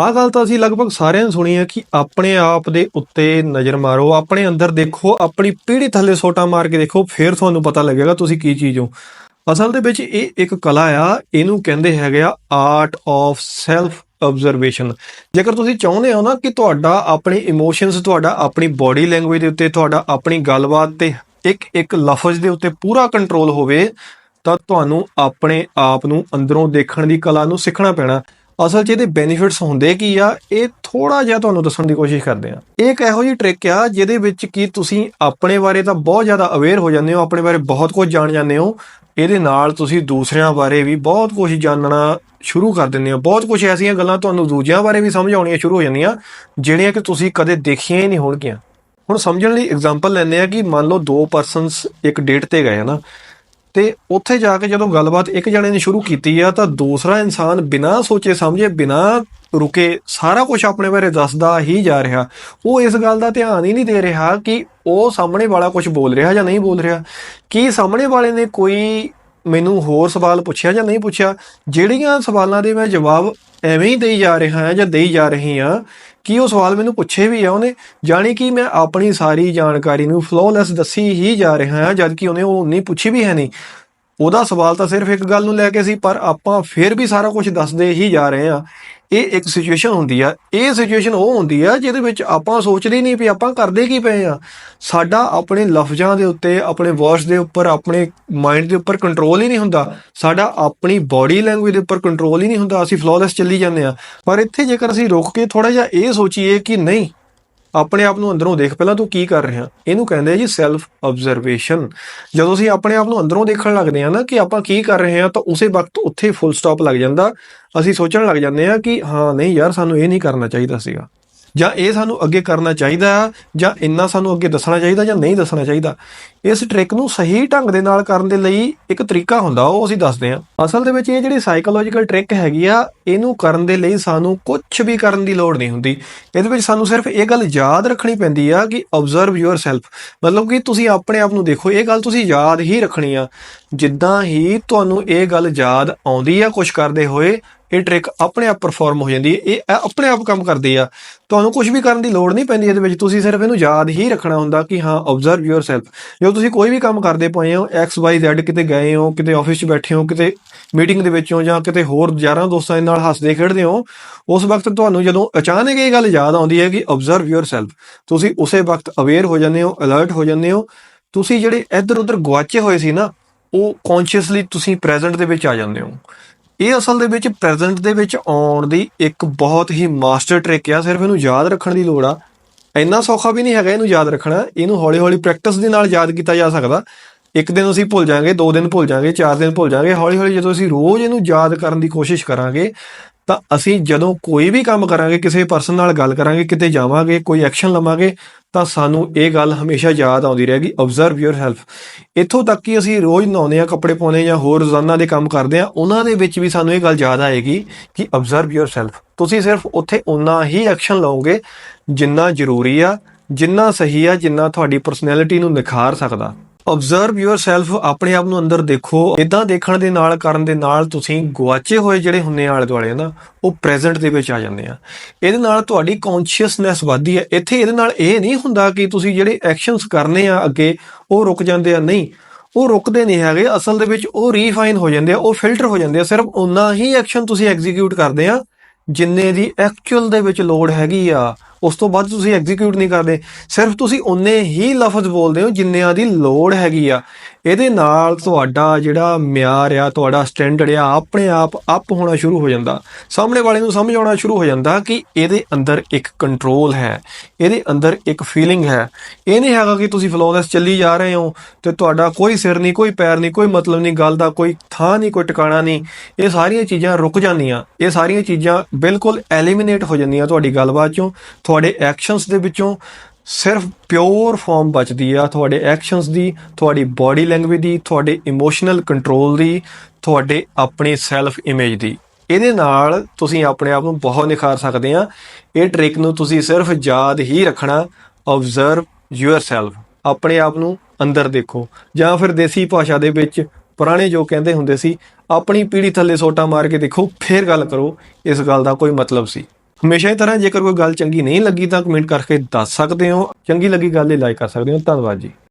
ਆਹ ਗੱਲ ਤਾਂ ਅਸੀਂ ਲਗਭਗ ਸਾਰਿਆਂ ਨੇ ਸੁਣੀ ਹੈ ਕਿ ਆਪਣੇ ਆਪ ਦੇ ਉੱਤੇ ਨਜ਼ਰ ਮਾਰੋ, ਆਪਣੇ ਅੰਦਰ ਦੇਖੋ, ਆਪਣੀ ਪੀੜੀ ਥੱਲੇ ਸੋਟਾ ਮਾਰ ਕੇ ਦੇਖੋ, ਫਿਰ ਤੁਹਾਨੂੰ ਪਤਾ ਲੱਗੇਗਾ ਤੁਸੀਂ ਕੀ ਚੀਜ਼ ਹੋ। ਅਸਲ ਦੇ ਵਿੱਚ ਇਹ ਇੱਕ ਕਲਾ ਆ, ਇਹਨੂੰ ਕਹਿੰਦੇ ਹੈਗੇ ਆ ਆਰਟ ਆਫ ਸੈਲਫ ਆਬਜ਼ਰਵੇਸ਼ਨ ਜੇਕਰ ਤੁਸੀਂ ਚਾਹੁੰਦੇ ਹੋ ਨਾ ਕਿ ਤੁਹਾਡਾ ਆਪਣੇ ਇਮੋਸ਼ਨਸ ਤੁਹਾਡਾ ਆਪਣੀ ਬਾਡੀ ਲੈਂਗੁਏਜ ਦੇ ਉੱਤੇ, ਤੁਹਾਡਾ ਆਪਣੀ ਗੱਲਬਾਤ ਤੇ ਇੱਕ ਇੱਕ ਲਫ਼ਜ਼ ਦੇ ਉੱਤੇ ਪੂਰਾ ਕੰਟਰੋਲ ਹੋਵੇ, ਤਾਂ ਤੁਹਾਨੂੰ ਆਪਣੇ ਆਪ ਨੂੰ ਅੰਦਰੋਂ ਦੇਖਣ ਦੀ ਕਲਾ ਨੂੰ ਸਿੱਖਣਾ ਪੈਣਾ। ਅਸਲ 'ਚ ਇਹਦੇ ਬੈਨੀਫਿਟਸ ਹੁੰਦੇ ਕੀ ਆ? ਇਹ ਥੋੜਾ ਜਿਹਾ ਤੁਹਾਨੂੰ ਦੱਸਣ ਦੀ ਕੋਸ਼ਿਸ਼ ਕਰਦੇ ਆ। ਇਹ ਇੱਕ ਇਹੋ ਜਿਹੀ ਟ੍ਰਿਕ ਆ ਜਿਹਦੇ ਵਿੱਚ ਕੀ ਤੁਸੀਂ ਆਪਣੇ ਬਾਰੇ ਤਾਂ ਬਹੁਤ ਜ਼ਿਆਦਾ ਅਵੇਅਰ ਹੋ ਜਾਂਦੇ ਹੋ, ਆਪਣੇ ਬਾਰੇ ਬਹੁਤ ਕੁਝ ਜਾਣ ਜਾਂਦੇ ਹੋ। ਇਹਦੇ ਨਾਲ ਤੁਸੀਂ ਦੂਸਰਿਆਂ ਬਾਰੇ ਵੀ ਬਹੁਤ ਕੁਝ ਜਾਣਨਾ ਸ਼ੁਰੂ ਕਰ ਦਿੰਦੇ ਹੋ। ਬਹੁਤ ਕੁਝ ਐਸੀਆਂ ਗੱਲਾਂ ਤੁਹਾਨੂੰ ਦੂਜਿਆਂ ਬਾਰੇ ਵੀ ਸਮਝ ਆਉਣੀਆਂ ਸ਼ੁਰੂ ਹੋ ਜਾਂਦੀਆਂ, ਜਿਹੜੀਆਂ ਕਿ ਤੁਸੀਂ ਕਦੇ ਦੇਖੀਆਂ ਹੀ ਨਹੀਂ ਹੋਣਗੀਆਂ। ਹੁਣ ਸਮਝਣ ਲਈ ਐਗਜ਼ਾਮਪਲ ਲੈਂਦੇ ਆ ਕਿ ਮੰਨ ਲਓ ਦੋ ਪਰਸਨਸ ਇੱਕ ਡੇਟ ਤੇ ਗਏ ਹਨਾ ਤੇ ਉੱਥੇ ਜਾ ਕੇ ਜਦੋਂ ਗੱਲਬਾਤ ਇੱਕ ਜਣੇ ਨੇ ਸ਼ੁਰੂ ਕੀਤੀ ਆ ਤਾਂ ਦੂਸਰਾ ਇਨਸਾਨ ਬਿਨਾਂ ਸੋਚੇ ਸਮਝੇ, ਬਿਨਾਂ ਰੁਕੇ ਸਾਰਾ ਕੁਝ ਆਪਣੇ ਬਾਰੇ ਦੱਸਦਾ ਹੀ ਜਾ ਰਿਹਾ। ਉਹ ਇਸ ਗੱਲ ਦਾ ਧਿਆਨ ਹੀ ਨਹੀਂ ਦੇ ਰਿਹਾ ਕਿ ਉਹ ਸਾਹਮਣੇ ਵਾਲਾ ਕੁਝ ਬੋਲ ਰਿਹਾ ਜਾਂ ਨਹੀਂ ਬੋਲ ਰਿਹਾ। ਕੀ ਸਾਹਮਣੇ ਵਾਲੇ ਨੇ ਕੋਈ ਮੈਨੂੰ ਹੋਰ ਸਵਾਲ ਪੁੱਛਿਆ ਜਾਂ ਨਹੀਂ ਪੁੱਛਿਆ? ਜਿਹੜੀਆਂ ਸਵਾਲਾਂ ਦੇ ਮੈਂ ਜਵਾਬ ਐਵੇਂ ਹੀ ਦੇਈ ਜਾ ਰਿਹਾ ਹਾਂ ਜਾਂ ਦੇਈ ਜਾ ਰਹੀ ਹਾਂ ਕੀ ਉਹ ਸਵਾਲ ਮੈਨੂੰ ਪੁੱਛੇ ਵੀ ਆ ਉਹਨੇ? ਜਾਣੀ ਕਿ ਮੈਂ ਆਪਣੀ ਸਾਰੀ ਜਾਣਕਾਰੀ ਨੂੰ ਫਲੋਲੈਸ ਦੱਸੀ ਹੀ ਜਾ ਰਿਹਾ ਹਾਂ ਜਦ ਕਿ ਉਹਨੇ ਉਹ ਨਹੀਂ ਪੁੱਛੀ ਵੀ ਹੈ ਨਹੀਂ। ਉਹਦਾ ਸਵਾਲ ਤਾਂ ਸਿਰਫ ਇੱਕ ਗੱਲ ਨੂੰ ਲੈ ਕੇ ਸੀ, ਪਰ ਆਪਾਂ ਫਿਰ ਵੀ ਸਾਰਾ ਕੁਝ ਦੱਸਦੇ ਹੀ ਜਾ ਰਹੇ ਹਾਂ। ਇਹ ਇੱਕ ਸਿਚੁਏਸ਼ਨ ਹੁੰਦੀ ਆ। ਇਹ ਸਿਚੁਏਸ਼ਨ ਉਹ ਹੁੰਦੀ ਆ ਜਿਹਦੇ ਵਿੱਚ ਆਪਾਂ ਸੋਚਦੇ ਨਹੀਂ ਵੀ ਆਪਾਂ ਕਰਦੇ ਕੀ ਪਏ ਆ ਸਾਡਾ ਆਪਣੇ ਲਫ਼ਜ਼ਾਂ ਦੇ ਉੱਤੇ, ਆਪਣੇ ਵਰਡਸ ਦੇ ਉੱਪਰ, ਆਪਣੇ ਮਾਈਂਡ ਦੇ ਉੱਪਰ ਕੰਟਰੋਲ ਹੀ ਨਹੀਂ ਹੁੰਦਾ। ਸਾਡਾ ਆਪਣੀ ਬਾਡੀ ਲੈਂਗੁਏਜ ਦੇ ਉੱਪਰ ਕੰਟਰੋਲ ਹੀ ਨਹੀਂ ਹੁੰਦਾ। ਅਸੀਂ ਫਲੋਲੈਸ ਚੱਲੀ ਜਾਂਦੇ ਆ ਪਰ ਇੱਥੇ ਜੇਕਰ ਅਸੀਂ ਰੁਕ ਕੇ ਥੋੜਾ ਜਿਹਾ ਇਹ ਸੋਚੀਏ ਕਿ ਨਹੀਂ ਆਪਣੇ ਆਪ ਨੂੰ ਅੰਦਰੋਂ ਦੇਖ, ਪਹਿਲਾਂ ਤੂੰ ਕੀ ਕਰ ਰਿਹਾ? ਇਹਨੂੰ ਕਹਿੰਦੇ ਆ ਜੀ ਸੈਲਫ ਆਬਜ਼ਰਵੇਸ਼ਨ ਜਦੋਂ ਅਸੀਂ ਆਪਣੇ ਆਪ ਨੂੰ ਅੰਦਰੋਂ ਦੇਖਣ ਲੱਗਦੇ ਆ ਨਾ ਕਿ ਆਪਾਂ ਕੀ ਕਰ ਰਹੇ ਆ ਤਾਂ ਉਸੇ ਵਕਤ ਉੱਥੇ ਫੁੱਲ ਸਟਾਪ ਲੱਗ ਜਾਂਦਾ। ਅਸੀਂ ਸੋਚਣ ਲੱਗ ਜਾਂਦੇ ਆ ਕਿ ਹਾਂ, ਨਹੀਂ ਯਾਰ, ਸਾਨੂੰ ਇਹ ਨਹੀਂ ਕਰਨਾ ਚਾਹੀਦਾ ਸੀਗਾ। ਜਾਂ ਇਹ ਸਾਨੂੰ ਅੱਗੇ ਕਰਨਾ ਚਾਹੀਦਾ ਜਾਂ ਇੰਨਾ ਸਾਨੂੰ ਅੱਗੇ ਦੱਸਣਾ ਚਾਹੀਦਾ ਜਾਂ ਨਹੀਂ ਦੱਸਣਾ ਚਾਹੀਦਾ, ਇਸ ਟ੍ਰਿਕ ਨੂੰ ਸਹੀ ਢੰਗ ਦੇ ਨਾਲ ਕਰਨ ਦੇ ਲਈ ਇੱਕ ਤਰੀਕਾ ਹੁੰਦਾ, ਉਹ ਅਸੀਂ ਦੱਸਦੇ ਹਾਂ। ਅਸਲ ਦੇ ਵਿੱਚ ਇਹ ਜਿਹੜੀ ਸਾਈਕੋਲੋਜੀਕਲ ਟ੍ਰਿਕ ਹੈਗੀ ਆ, ਇਹਨੂੰ ਕਰਨ ਦੇ ਲਈ ਸਾਨੂੰ ਕੁਝ ਵੀ ਕਰਨ ਦੀ ਲੋੜ ਨਹੀਂ ਹੁੰਦੀ। ਇਹਦੇ ਵਿੱਚ ਸਾਨੂੰ ਸਿਰਫ ਇਹ ਗੱਲ ਯਾਦ ਰੱਖਣੀ ਪੈਂਦੀ ਆ ਕਿ ਆਬਜ਼ਰਵ ਯੋਰਸੈਲਫ ਮਤਲਬ ਕਿ ਤੁਸੀਂ ਆਪਣੇ ਆਪ ਨੂੰ ਦੇਖੋ, ਇਹ ਗੱਲ ਤੁਸੀਂ ਯਾਦ ਹੀ ਰੱਖਣੀ ਆ। ਜਿੱਦਾਂ ਹੀ ਤੁਹਾਨੂੰ ਇਹ ਗੱਲ ਯਾਦ ਆਉਂਦੀ ਆ ਕੁਝ ਕਰਦੇ ਹੋਏ ਇਹ ਟ੍ਰਿਕ ਆਪਣੇ ਆਪ ਪਰਫਾਰਮ ਹੋ ਜਾਂਦੀ ਹੈ, ਇਹ ਆਪਣੇ ਆਪ ਕੰਮ ਕਰਦੀ ਆ। ਤੁਹਾਨੂੰ ਕੁਝ ਵੀ ਕਰਨ ਦੀ ਲੋੜ ਨਹੀਂ ਪੈਂਦੀ ਇਹਦੇ ਵਿੱਚ, ਤੁਸੀਂ ਸਿਰਫ ਇਹਨੂੰ ਯਾਦ ਹੀ ਰੱਖਣਾ ਹੁੰਦਾ ਕਿ ਹਾਂ ਆਬਜ਼ਰਵ ਯੋਰਸੈਲਫ ਜਦੋਂ ਤੁਸੀਂ ਕੋਈ ਵੀ ਕੰਮ ਕਰਦੇ ਪਏ ਹੋ ਐਕਸ ਵਾਈ ਜ਼ੈਡ ਕਿਤੇ ਗਏ ਹੋ, ਕਿਤੇ ਆਫਿਸ 'ਚ ਬੈਠੇ ਹੋ, ਕਿਤੇ ਮੀਟਿੰਗ ਦੇ ਵਿੱਚ ਹੋ ਜਾਂ ਕਿਤੇ ਹੋਰ ਯਾਰਾਂ ਦੋਸਤਾਂ ਦੇ ਨਾਲ ਹੱਸਦੇ ਖੇਡਦੇ ਹੋ, ਉਸ ਵਕਤ ਤੁਹਾਨੂੰ ਜਦੋਂ ਅਚਾਨਕ ਇਹ ਗੱਲ ਯਾਦ ਆਉਂਦੀ ਹੈ ਕਿ ਆਬਜ਼ਰਵ ਯੋਰਸੈਲਫ ਤੁਸੀਂ ਉਸੇ ਵਕਤ ਅਵੇਅਰ ਹੋ ਜਾਂਦੇ ਹੋ ਅਲਰਟ ਹੋ ਜਾਂਦੇ ਹੋ, ਤੁਸੀਂ ਜਿਹੜੇ ਇੱਧਰ ਉੱਧਰ ਗਵਾਚੇ ਹੋਏ ਸੀ ਨਾ, ਉਹ ਕੌਨਸ਼ੀਅਸਲੀ ਤੁਸੀਂ ਪ੍ਰੈਜ਼ੈਂਟ ਦੇ ਵਿੱਚ ਆ ਜਾਂਦੇ ਹੋ। ਇਹ ਅਸਲ ਦੇ ਵਿੱਚ ਪ੍ਰੈਜ਼ੈਂਟ ਦੇ ਵਿੱਚ ਆਉਣ ਦੀ ਇੱਕ ਬਹੁਤ ਹੀ ਮਾਸਟਰ ਟ੍ਰਿਕ ਆ, ਸਿਰਫ ਇਹਨੂੰ ਯਾਦ ਰੱਖਣ ਦੀ ਲੋੜ ਆ। ਇੰਨਾ ਸੌਖਾ ਵੀ ਨਹੀਂ ਹੈਗਾ ਇਹਨੂੰ ਯਾਦ ਰੱਖਣਾ। ਇਹਨੂੰ ਹੌਲੀ-ਹੌਲੀ ਪ੍ਰੈਕਟਿਸ ਦੇ ਨਾਲ ਯਾਦ ਕੀਤਾ ਜਾ ਸਕਦਾ। ਇੱਕ ਦਿਨ ਅਸੀਂ ਭੁੱਲ ਜਾਾਂਗੇ, ਦੋ ਦਿਨ ਭੁੱਲ ਜਾਾਂਗੇ, ਚਾਰ ਦਿਨ ਭੁੱਲ ਜਾਾਂਗੇ। ਹੌਲੀ-ਹੌਲੀ ਜਦੋਂ ਅਸੀਂ ਰੋਜ਼ ਇਹਨੂੰ ਯਾਦ ਕਰਨ ਦੀ ਕੋਸ਼ਿਸ਼ ਕਰਾਂਗੇ ਤਾਂ ਅਸੀਂ ਜਦੋਂ ਕੋਈ ਵੀ ਕੰਮ ਕਰਾਂਗੇ, ਕਿਸੇ ਪਰਸਨ ਨਾਲ ਗੱਲ ਕਰਾਂਗੇ, ਕਿਤੇ ਜਾਵਾਂਗੇ, ਕੋਈ ਐਕਸ਼ਨ ਲਵਾਂਗੇ, ਤਾਂ ਸਾਨੂੰ ਇਹ ਗੱਲ ਹਮੇਸ਼ਾ ਯਾਦ ਆਉਂਦੀ ਰਹੇਗੀ ਆਬਜ਼ਰਵ ਯੋਰਸੈਲਫ ਇੱਥੋਂ ਤੱਕ ਕਿ ਅਸੀਂ ਰੋਜ਼ ਨਹਾਉਂਦੇ ਆ ਕੱਪੜੇ ਪਾਉਂਦੇ ਜਾਂ ਹੋਰ ਰੋਜ਼ਾਨਾ ਦੇ ਕੰਮ ਕਰਦੇ ਆ ਉਹਨਾਂ ਦੇ ਵਿੱਚ ਵੀ ਸਾਨੂੰ ਇਹ ਗੱਲ ਯਾਦ ਆਏਗੀ ਕਿ ਆਬਜ਼ਰਵ ਯੋਰਸੈਲਫ ਤੁਸੀਂ ਸਿਰਫ ਉੱਥੇ ਉਨਾ ਹੀ ਐਕਸ਼ਨ ਲਓਗੇ ਜਿੰਨਾ ਜ਼ਰੂਰੀ ਆ, ਜਿੰਨਾ ਸਹੀ ਆ, ਜਿੰਨਾ ਤੁਹਾਡੀ ਪਰਸਨੈਲਿਟੀ ਨੂੰ ਨਿਖਾਰ ਸਕਦਾ। ਆਬਜ਼ਰਵ ਯੋਰਸੈਲਫ ਆਪਣੇ ਆਪ ਨੂੰ ਅੰਦਰ ਦੇਖੋ। ਇਦਾਂ ਦੇਖਣ ਦੇ ਨਾਲ, ਕਰਨ ਦੇ ਨਾਲ ਤੁਸੀਂ ਗੁਆਚੇ ਹੋਏ ਜਿਹੜੇ ਹੁੰਨੇ ਆਲੇ ਦੁਆਲੇ ਨਾ ਉਹ ਪ੍ਰੈਜ਼ੈਂਟ ਦੇ ਵਿੱਚ ਆ ਜਾਂਦੇ ਆ। ਇਹਦੇ ਨਾਲ ਤੁਹਾਡੀ ਕੌਨਸ਼ੀਅਸਨੈਸ ਵਧਦੀ ਹੈ। ਇੱਥੇ ਇਹਦੇ ਨਾਲ ਇਹ ਨਹੀਂ ਹੁੰਦਾ ਕਿ ਤੁਸੀਂ ਜਿਹੜੇ ਐਕਸ਼ਨਸ ਕਰਨੇ ਆ ਅੱਗੇ, ਉਹ ਰੁਕ ਜਾਂਦੇ ਆ। ਨਹੀਂ, ਉਹ ਰੁਕਦੇ ਨਹੀਂ ਹੈਗੇ। ਅਸਲ ਦੇ ਵਿੱਚ ਉਹ ਰੀਫਾਈਨ ਹੋ ਜਾਂਦੇ ਆ, ਉਹ ਫਿਲਟਰ ਹੋ ਜਾਂਦੇ ਆ। ਸਿਰਫ ਉਨਾ ਹੀ ਐਕਸ਼ਨ ਤੁਸੀਂ ਐਗਜ਼ੀਕਿਊਟ ਕਰਦੇ ਆ, ਜਿੰਨੇ ਦੀ ਐਕਚੁਅਲ ਦੇ ਵਿੱਚ ਲੋੜ ਹੈਗੀ ਆ। ਉਸ ਤੋਂ ਬਾਅਦ ਤੁਸੀਂ ਐਗਜ਼ੀਕਿਊਟ ਨਹੀਂ ਕਰਦੇ। ਸਿਰਫ ਤੁਸੀਂ ਉਨੇ ਹੀ ਲਫ਼ਜ਼ ਬੋਲਦੇ ਹੋ ਜਿੰਨਿਆਂ ਦੀ ਲੋੜ ਹੈਗੀ ਆ। ਇਹਦੇ ਨਾਲ ਤੁਹਾਡਾ ਜਿਹੜਾ ਮਿਆਰ ਆ, ਤੁਹਾਡਾ ਸਟੈਂਡਰਡ ਆ, ਆਪਣੇ ਆਪ ਅਪ ਹੋਣਾ ਸ਼ੁਰੂ ਹੋ ਜਾਂਦਾ। ਸਾਹਮਣੇ ਵਾਲੇ ਨੂੰ ਸਮਝ ਆਉਣਾ ਸ਼ੁਰੂ ਹੋ ਜਾਂਦਾ ਕਿ ਇਹਦੇ ਅੰਦਰ ਇੱਕ ਕੰਟਰੋਲ ਹੈ, ਇਹਦੇ ਅੰਦਰ ਇੱਕ ਫੀਲਿੰਗ ਹੈ। ਇਹ ਨਹੀਂ ਹੈਗਾ ਕਿ ਤੁਸੀਂ ਫਲੋਲੈਸ ਚੱਲੀ ਜਾ ਰਹੇ ਹੋ ਤੇ ਤੁਹਾਡਾ ਕੋਈ ਸਿਰ ਨਹੀਂ, ਕੋਈ ਪੈਰ ਨਹੀਂ, ਕੋਈ ਮਤਲਬ ਨਹੀਂ, ਗੱਲ ਦਾ ਕੋਈ ਥਾਂ ਨਹੀਂ, ਕੋਈ ਟਿਕਾਣਾ ਨਹੀਂ। ਇਹ ਸਾਰੀਆਂ ਚੀਜ਼ਾਂ ਰੁਕ ਜਾਂਦੀਆਂ। ਇਹ ਸਾਰੀਆਂ ਚੀਜ਼ਾਂ ਬਿਲਕੁਲ ਐਲੀਮੀਨੇਟ ਹੋ ਜਾਂਦੀਆਂ ਤੁਹਾਡੀ ਗੱਲਬਾਤ ਚੋਂ। ਤੁਹਾਡੇ ਐਕਸ਼ਨਸ ਦੇ ਵਿੱਚੋਂ ਸਿਰਫ ਪਿਓਰ ਫਾਰਮ ਬਚਦੀ ਆ, ਤੁਹਾਡੇ ਐਕਸ਼ਨਸ ਦੀ, ਤੁਹਾਡੀ ਬਾਡੀ ਲੈਂਗੁਏਜ ਦੀ, ਤੁਹਾਡੇ ਇਮੋਸ਼ਨਲ ਕੰਟਰੋਲ ਦੀ, ਤੁਹਾਡੇ ਆਪਣੀ ਸੈਲਫ ਇਮੇਜ ਦੀ। ਇਹਦੇ ਨਾਲ ਤੁਸੀਂ ਆਪਣੇ ਆਪ ਨੂੰ ਬਹੁਤ ਨਿਖਾਰ ਸਕਦੇ ਆ। ਇਹ ਟ੍ਰਿਕ ਨੂੰ ਤੁਸੀਂ ਸਿਰਫ ਯਾਦ ਹੀ ਰੱਖਣਾ ਆਬਜ਼ਰਵ ਯੋਰਸੈਲਫ ਆਪਣੇ ਆਪ ਨੂੰ ਅੰਦਰ ਦੇਖੋ। ਜਾਂ ਫਿਰ ਦੇਸੀ ਭਾਸ਼ਾ ਦੇ ਵਿੱਚ ਪੁਰਾਣੇ ਜੋ ਕਹਿੰਦੇ ਹੁੰਦੇ ਸੀ, ਆਪਣੀ ਪੀੜੀ ਥੱਲੇ ਸੋਟਾ ਮਾਰ ਕੇ ਦੇਖੋ, ਫਿਰ ਗੱਲ ਕਰੋ, ਇਸ ਗੱਲ ਦਾ ਕੋਈ ਮਤਲਬ ਸੀ। ਹਮੇਸ਼ਾ ਹੀ ਤਰ੍ਹਾਂ ਜੇਕਰ ਕੋਈ ਗੱਲ ਚੰਗੀ ਨਹੀਂ ਲੱਗੀ ਤਾਂ ਕਮੈਂਟ ਕਰਕੇ ਦੱਸ ਸਕਦੇ ਹੋ। ਚੰਗੀ ਲੱਗੀ ਗੱਲ ਲਈ ਲਾਈਕ ਕਰ ਸਕਦੇ ਹੋ। ਧੰਨਵਾਦ ਜੀ।